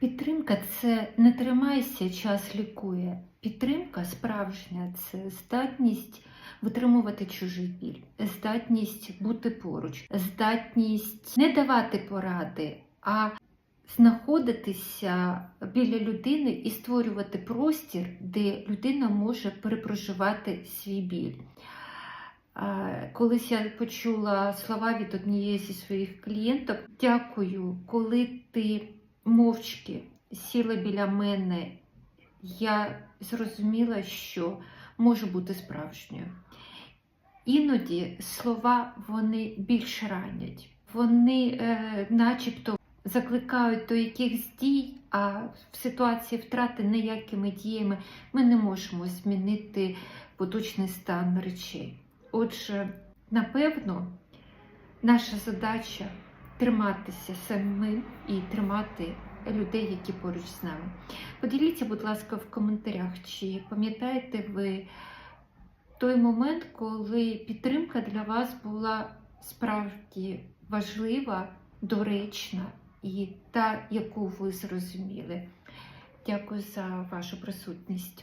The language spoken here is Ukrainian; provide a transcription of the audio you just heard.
Підтримка це не тримайся, час лікує. Підтримка справжня це здатність витримувати чужий біль, здатність бути поруч, здатність не давати поради, а знаходитися біля людини і створювати простір, де людина може перепроживати свій біль. Колись я почула слова від однієї зі своїх клієнток: дякую, коли ти мовчки сіла біля мене, я зрозуміла, що можу бути справжньою. Іноді слова вони більш ранять, вони е, начебто закликають до якихось дій, а в ситуації втрати ніякими діями ми не можемо змінити поточний стан речей. Отже, напевно, наша задача триматися самим і тримати людей, які поруч з нами. Поділіться, будь ласка, в коментарях, чи пам'ятаєте ви той момент, коли підтримка для вас була справді важлива, доречна і та, яку ви зрозуміли. Дякую за вашу присутність.